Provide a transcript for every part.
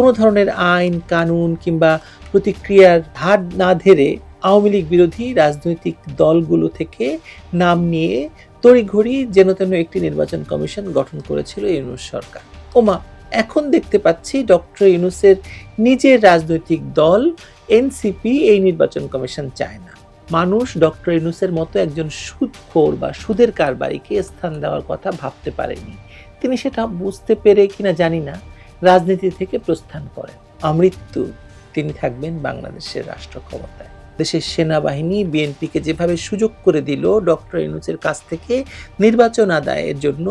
কোনো ধরনের আইন, কানুন কিংবা প্রতিক্রিয়ার ধার না ধেরে আওয়ামী লীগ বিরোধী রাজনৈতিক দলগুলো থেকে নাম নিয়ে তড়িঘড়ি যেন তেন একটি নির্বাচন কমিশন গঠন করেছিল ইউনুস সরকার। ওমা, এখন দেখতে পাচ্ছি ডক্টর ইউনুসের নিজের রাজনৈতিক দল এনসিপি এই নির্বাচন কমিশন চায় না। মানুষ ডক্টর ইউনুসের মতো একজন সুদখোর বা সুদের কারবারিকে স্থান দেওয়ার কথা ভাবতে পারেনি। তিনি সেটা বুঝতে পেরে কিনা জানি না। রাজনীতি থেকে প্রস্থান করেন। আমৃত্যু তিনি থাকবেন বাংলাদেশের রাষ্ট্র ক্ষমতায় দেশের সেনাবাহিনী বিএনপিকে যেভাবে সুযোগ করে দিল, ডক্টর ইউনুসের কাছ থেকে নির্বাচন আদায়ের জন্য,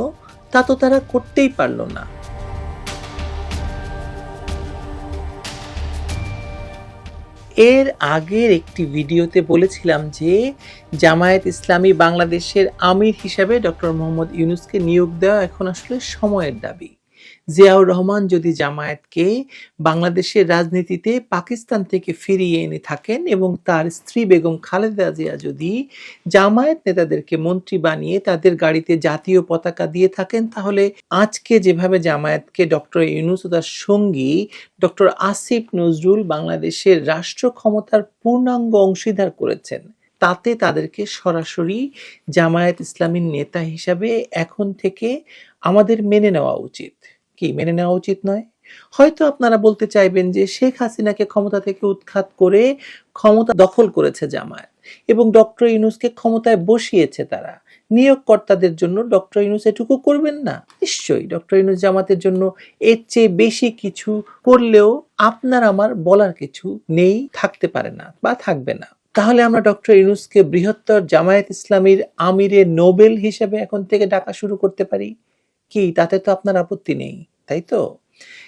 তা তো তারা করতেই পারল না। এর আগের একটি ভিডিওতে বলেছিলাম যে, জামায়াত ইসলামী বাংলাদেশের আমির হিসাবে ডক্টর মোহাম্মদ ইউনুসকে নিয়োগ দেওয়া এখন আসলে সময়ের দাবি। জিয়াউর রহমান যদি জামায়াতকে বাংলাদেশের রাজনীতিতে পাকিস্তান থেকে ফিরিয়ে এনে থাকেন এবং তার স্ত্রী বেগম খালেদা জিয়া যদি জামায়াত নেতাদেরকে মন্ত্রী বানিয়ে তাদের গাড়িতে জাতীয় পতাকা দিয়ে থাকেন, তাহলে আজকে যেভাবে জামায়াতকে ডক্টর ইউনুস তার সঙ্গী ডক্টর আসিফ নজরুল বাংলাদেশের রাষ্ট্র ক্ষমতার পূর্ণাঙ্গ অংশীদার করেছেন, তাতে তাদেরকে সরাসরি জামায়াত ইসলামীর নেতা হিসাবে এখন থেকে আমাদের মেনে নেওয়া উচিত। কি, মেনে নেওয়া উচিত নয়? হয়তো আপনারা বলতে চাইবেন যে শেখ হাসিনাকে ক্ষমতা থেকে উৎখাত করে ক্ষমতা দখল করেছে জামায়াত এবং ডক্টর ইউনুসকে ক্ষমতায় বসিয়েছে তারা। নিয়োগকর্তাদের জন্য ডক্টর ইউনুস এটুকু করবেন না? নিশ্চয়ই ডক্টর ইউনুস জামাতের জন্য এর চেয়ে বেশি কিছু করলেও আপনার আমার বলার কিছু নেই, থাকতে পারে না বা থাকবে না। তাহলে আমরা ডক্টর ইউনুসকে বৃহত্তর জামায়াত ইসলামীর আমিরে নোবেল হিসেবে এখন থেকে ডাকা শুরু করতে পারি? কি? তাতে তো আপনার আপত্তি নেই, তাই তো?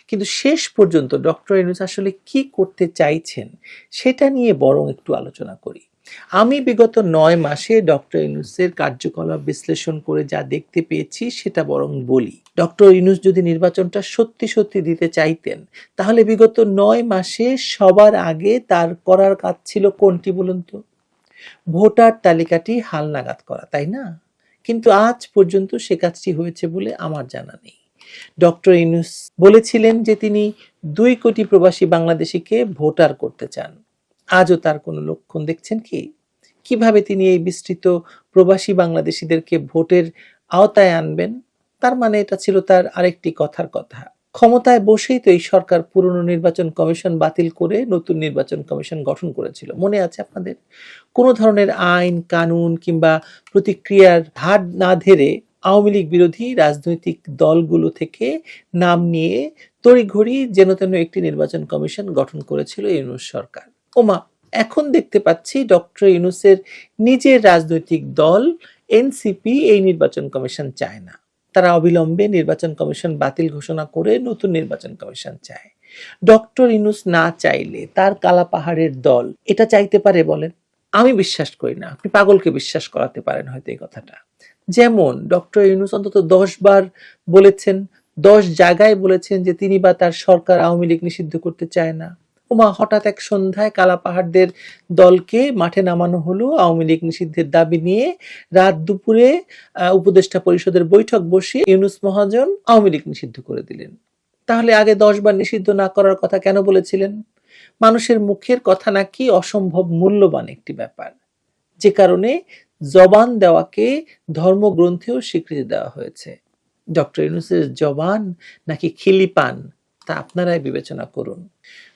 কিন্তু শেষ পর্যন্ত ডক্টর এনুস আসলে কি করতে চাইছেন সেটা নিয়ে বরং একটু আলোচনা করি। আমি বিগত নয় মাসে ডক্টর ইউনুসের কার্যকলাপ বিশ্লেষণ করে যা দেখতে পেয়েছি সেটা বরং বলি। ডক্টর ইউনুস যদি নির্বাচনটা সত্যি সত্যি দিতে চাইতেন, তাহলে বিগত নয় মাসে সবার আগে তার করার কাজ ছিল কোনটি বলুন তো? ভোটার তালিকাটি হালনাগাদ করা, তাই না? কিন্তু আজ পর্যন্ত সে কাজটি হয়েছে বলে আমার জানা নেই। ডক্টর ইনুস বলেছিলেন যে তিনি দুই কোটি প্রবাসী বাংলাদেশিকে ভোটার করতে চান। আজও তার কোনো লক্ষণ দেখছেন কি? কীভাবে তিনি এই বিস্তৃত প্রবাসী বাংলাদেশিদেরকে ভোটের আওতায় আনবেন? তার মানে এটা ছিল তার আরেকটি কথার কথা। ক্ষমতায় বসেই তো এই সরকার পুরনো নির্বাচন কমিশন বাতিল করে নতুন নির্বাচন কমিশন গঠন করেছিল। মনে আছে আপনাদের? কোনো ধরনের আইন, কানুন কিংবা প্রতিক্রিয়ার ধার না ধেরে আওয়ামী লীগ বিরোধী রাজনৈতিক দলগুলো থেকে নাম নিয়ে তড়িঘড়ি যেন তেন একটি নির্বাচন কমিশন গঠন করেছিল ইউনুস সরকার। ওমা, এখন দেখতে পাচ্ছি ডক্টর ইউনুসের নিজের রাজনৈতিক দল, এনসিপি, এই নির্বাচন কমিশন চায় না। তারা অবিলম্বে নির্বাচন কমিশন বাতিল ঘোষণা করে নতুন নির্বাচন কমিশন চায়। ডক্টর ইনুস না চাইলে তার কালা পাহাড়ের দল এটা চাইতে পারে বলেন। আমি বিশ্বাস করি না, আপনি পাগলকে বিশ্বাস করাতে পারেন হয়তো এই কথাটা। যেমন ডক্টর ইউনুস অন্তত দশ বার বলেছেন, দশ জায়গায় বলেছেন যে তিনি বা তার সরকার আওয়ামী লীগ নিষিদ্ধ করতে চায় না। ওমা হঠাৎ এক সন্ধ্যায় কালাপাহাড়দের দলকে মাঠে নামানো হলো। আওয়ামী লীগ নিষিদ্ধের দাবি নিয়ে রাত দুপুরে উপদেষ্টা পরিষদের বৈঠক বসে ইউনুস মহাজন আওয়ামী লীগ নিষিদ্ধ করে দিলেন। তাহলে আগে দশবার নিষিদ্ধ না করার কথা কেন বলেছিলেন? মানুষের মুখের কথা নাকি অসম্ভব মূল্যবান একটি ব্যাপার। যে কারণে জবান দেওয়াকে ধর্মগ্রন্থেও স্বীকৃতি দেওয়া হয়েছে। ডক্টর ইউনুসের জবান নাকি খিলিপান, তা আপনারাই বিবেচনা করুন।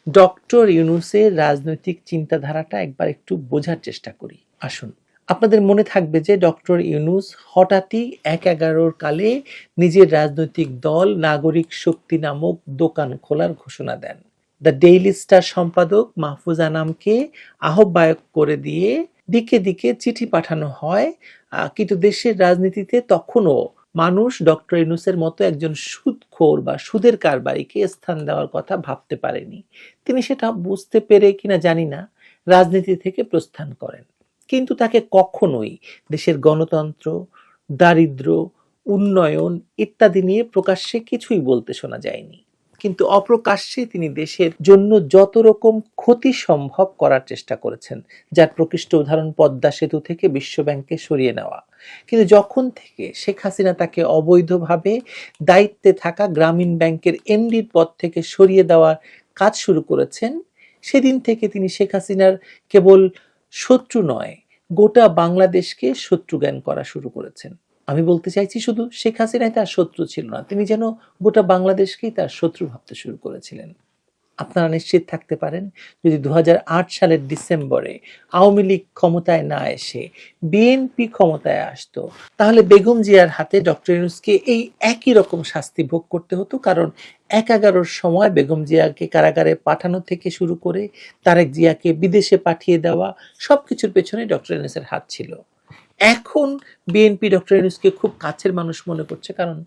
ডক্টর ইউনুসের রাজনৈতিক চিন্তাধারাটা একবার একটু বোঝার চেষ্টা করি। আসুন। আপনাদের মনে থাকবে যে ডক্টর ইউনুস হঠাৎই এক এগারোর কালে নিজের রাজনৈতিক দল নাগরিক শক্তি নামক দোকান খোলার ঘোষণা দেন। দ্য ডেইলি স্টার সম্পাদক মাহফুজ আনামকে আহ্বায়ক করে দিয়ে দিকে দিকে চিঠি পাঠানো হয় কিন্তু দেশের রাজনীতিতে তখনও মানুষ ডক্টর ইনুসের মতো একজন সুদখোর বা সুদের কারবারিকে স্থান দেওয়ার কথা ভাবতে পারেনি। তিনি সেটা বুঝতে পেরে কিনা জানি না, রাজনীতি থেকে প্রস্থান করেন। কিন্তু তাকে কখনোই দেশের গণতন্ত্র দারিদ্র উন্নয়ন ইত্যাদি নিয়ে প্রকাশ্যে কিছুই বলতে শোনা যায়নি। কিন্তু অপ্রকাশ্যে তিনি দেশের জন্য যত রকম ক্ষতি সম্ভব করার চেষ্টা করেছেন যার প্রকৃষ্ট উদাহরণ পদ্মা সেতু থেকে বিশ্বব্যাংকে সরিয়ে নেওয়া। কিন্তু যখন থেকে শেখ হাসিনা তাকে অবৈধভাবে দায়িত্বে থাকা গ্রামীণ ব্যাংকের এমডির পদ থেকে সরিয়ে দেওয়ার কাজ শুরু করেছেন, সেদিন থেকে তিনি শেখ হাসিনার কেবল শত্রু নয়, গোটা বাংলাদেশকে শত্রু জ্ঞান করা শুরু করেছেন। আমি বলতে চাইছি শুধু শেখ হাসিনাই তার শত্রু ছিল না, তিনি যেন গোটা বাংলাদেশকেই তার শত্রু ভাবতে শুরু করেছিলেন। আপনারা নিশ্চিত থাকতে পারেন, যদি দু হাজার আট সালের ডিসেম্বরে আওয়ামী লীগ ক্ষমতায় না এসে বিএনপি ক্ষমতায় আসতো, তাহলে বেগম জিয়ার হাতে ডক্টর ইউনুসকে এই একই রকম শাস্তি ভোগ করতে হতো, কারণ এক এগারোর সময় বেগম জিয়াকে কারাগারে পাঠানো থেকে শুরু করে তারেক জিয়াকে বিদেশে পাঠিয়ে দেওয়া সব কিছুর পেছনে ডক্টর ইউনুসের হাত ছিল। এখন বিএনপি ডক্টর ইউনুসকে খুব কাছের মানুষ মনে করছে কারণ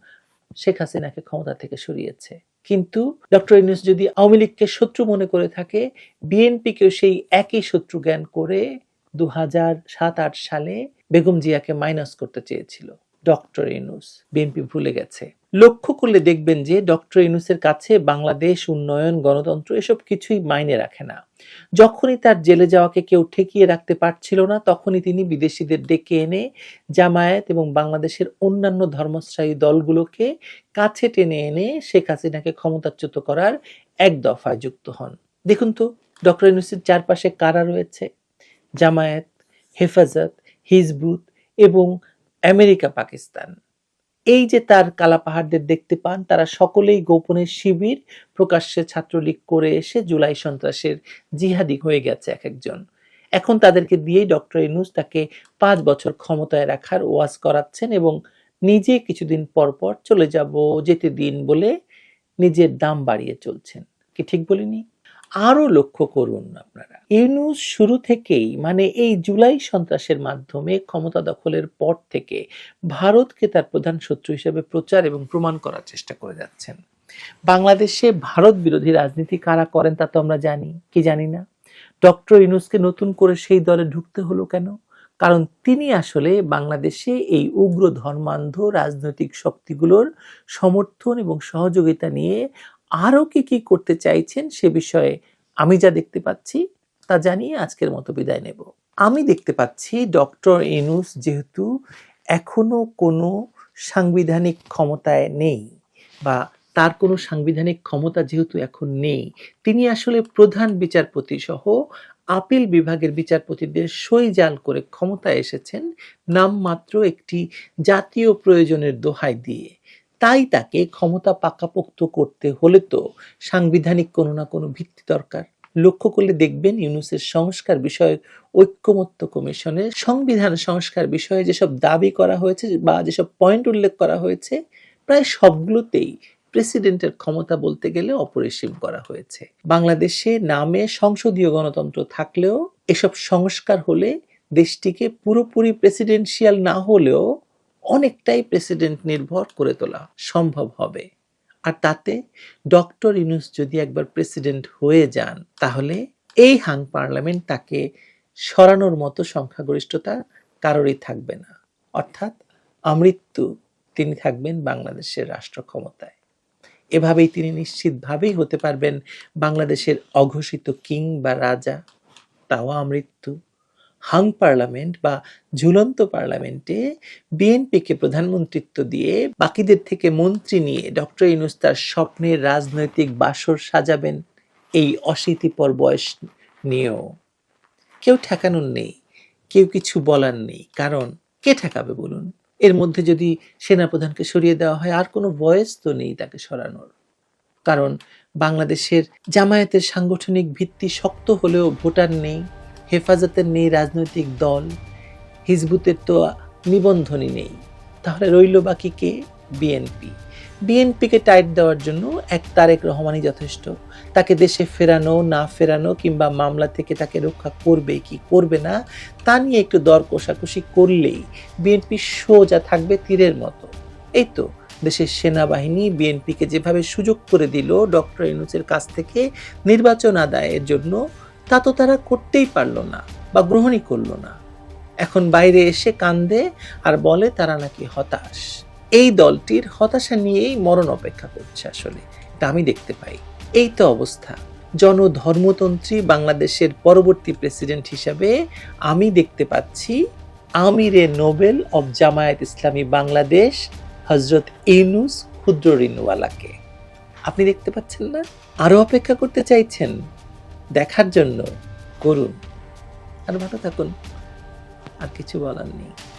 শেখ হাসিনাকে ক্ষমতা থেকে সরিয়েছে। কিন্তু ডক্টর ইউনুস যদি আওয়ামী লীগকে শত্রু মনে করে থাকে বিএনপিকেও সেই একই শত্রু জ্ঞান করে দু হাজার সাত আট সালে বেগম জিয়াকে মাইনাস করতে চেয়েছিল ডক্টর ইউনুস বিএনপি ভুলে গেছে। লক্ষ্য করলে দেখবেন যে ডক্টর ইউনুসের কাছে বাংলাদেশ, উন্নয়ন, গণতন্ত্র এসব কিছুই মাইনে রাখে না। যখনই তার জেলে যাওয়াকে কেউ ঠেকিয়ে রাখতে পারছিল না, তখনই তিনি বিদেশিদের ডেকে এনে জামায়াত এবং বাংলাদেশের অন্যান্য ধর্মস্থায়ী দলগুলোকে কাছে টেনে এনে শেখ হাসিনাকে ক্ষমতাচ্যুত করার এক দফায় যুক্ত হন। দেখুন তো, ডক্টর ইউনুসের চারপাশে কারা রয়েছে? জামায়াত, হেফাজত, হিজবুত এবং আমেরিকা, পাকিস্তান। এই যে তার কালা পাহাড়দের দেখতে পান, তারা সকলেই গোপনে শিবির প্রকাশ্যে ছাত্রলীগ করে এসে জুলাই সন্ত্রাসের জিহাদি হয়ে গেছে এক একজন। এখন তাদেরকে দিয়েই ডক্টর ইনুস তাকে পাঁচ বছর ক্ষমতায় রাখার ওয়াজ করাচ্ছেন এবং নিজে কিছুদিন পর পর চলে যাব যেতে দিন বলে নিজের দাম বাড়িয়ে চলছেন। কি ঠিক বলিনি? আরও লক্ষ্য করুন আপনারা। ইউনুস শুরু থেকেই মানে এই জুলাই সন্ত্রাসের মাধ্যমে ক্ষমতা দখলের পর থেকে ভারতকে তার প্রধান শত্রু হিসেবে প্রচার এবং প্রমাণ করার চেষ্টা করে যাচ্ছেন। বাংলাদেশে ভারত বিরোধী রাজনীতি কারা করেন তা তো আমরা জানি, কি জানি না? ডক্টর ইউনুসকে নতুন করে সেই দলে ঢুকতে হলো কেন? কারণ তিনি আসলে বাংলাদেশে এই উগ্র ধর্মান্ধ রাজনৈতিক শক্তিগুলোর সমর্থন এবং সহযোগিতা নিয়ে আরও কি কি করতে চাইছেন সে বিষয়ে আমি যা দেখতে পাচ্ছি, তা জানিয়ে আজকের মতো বিদায় নেব। আমি দেখতে পাচ্ছি ডক্টর ইনুস যেহেতু এখনও কোনো সাংবিধানিক ক্ষমতায় নেই বা তার কোনো সাংবিধানিক ক্ষমতা যেহেতু এখন নেই, তিনি আসলে প্রধান বিচারপতি সহ আপিল বিভাগের বিচারপতিদের সই জাল করে ক্ষমতায় এসেছেন, নামমাত্র একটি জাতীয় প্রয়োজনের দোহাই দিয়ে। তাই তাকে ক্ষমতা পাকাপোক্ত করতে হলে তো সাংবিধানিক কোনো না কোনো ভিত্তি দরকার। লক্ষ্য করলে দেখবেন ইউনুসের সংস্কার বিষয়ক ঐক্যমত্য কমিশনের সংবিধান সংস্কার বিষয়ে যেসব দাবি করা হয়েছে বা যেসব পয়েন্ট উল্লেখ করা হয়েছে, প্রায় সবগুলোতেই প্রেসিডেন্টের ক্ষমতা বলতে গেলে অপরিসীম করা হয়েছে। বাংলাদেশে নামে সংসদীয় গণতন্ত্র থাকলেও এসব সংস্কার হলে দেশটিকে পুরোপুরি প্রেসিডেন্সিয়াল না হলেও অনেকটাই প্রেসিডেন্ট নির্ভর করে তোলা সম্ভব হবে। আর তাতে ডক্টর ইনুস যদি একবার প্রেসিডেন্ট হয়ে যান, তাহলে এই হাং পার্লামেন্ট তাকে সরানোর মতো সংখ্যাগরিষ্ঠতা কারোরই থাকবে না। অর্থাৎ আমৃত্যু তিনি থাকবেন বাংলাদেশের রাষ্ট্র ক্ষমতায়। এভাবেই তিনি নিশ্চিতভাবেই হতে পারবেন বাংলাদেশের অঘোষিত কিং বা রাজা, তাও আমৃত্যু। হাং পার্লামেন্ট বা ঝুলন্ত পার্লামেন্টে বিএনপিকে প্রধানমন্ত্রিত্ব দিয়ে বাকিদের থেকে মন্ত্রী নিয়ে ডক্টর ইনুস তার স্বপ্নের রাজনৈতিক বাসর সাজাবেন এই অশীতিপর বয়স নিয়েও। কেউ ঠেকানোর নেই, কেউ কিছু বলার নেই, কারণ কে ঠেকাবে বলুন? এর মধ্যে যদি সেনাপ্রধানকে সরিয়ে দেওয়া হয়, আর কোনো বয়স তো নেই তাকে সরানোর। কারণ বাংলাদেশের জামায়াতের সাংগঠনিক ভিত্তি শক্ত হলেও ভোটার নেই। হেফাজতের নেই রাজনৈতিক দল, হিজবুতের তো নিবন্ধনই নেই। তাহলে রইল বাকি কে? বিএনপি। বিএনপিকে টাইট দেওয়ার জন্য এক তারেক রহমানই যথেষ্ট। তাকে দেশে ফেরানো, না ফেরানো কিংবা মামলা থেকে তাকে রক্ষা করবে কি করবে না, তা নিয়ে একটু দর কষাকষি করলেই বিএনপি সোজা থাকবে তীরের মতো। এই তো দেশের সেনাবাহিনী বিএনপিকে যেভাবে সুযোগ করে দিল ডক্টর ইউনুসের কাছ থেকে নির্বাচন আদায়ের জন্য তা তো তারা করতেই পারল না বা গ্রহণই করল না। এখন বাইরে এসে কান্দে আর বলে তারা নাকি হতাশ। এই দলটির হতাশা নিয়েই মরণ অপেক্ষা করছে আসলে একটা আমি দেখতে পাই। এই তো অবস্থা। জনধর্মতন্ত্রী বাংলাদেশের পরবর্তী প্রেসিডেন্ট হিসাবে আমি দেখতে পাচ্ছি আমিরে নোবেল অব জামায়াত ইসলামী বাংলাদেশ হজরত ইউনুস ক্ষুদ্র ঋণওয়ালাকে। আপনি দেখতে পাচ্ছেন না? আরও অপেক্ষা করতে চাইছেন? দেখার জন্য করুন। আর ভালো থাকুন। আর কিছু বলার নেই।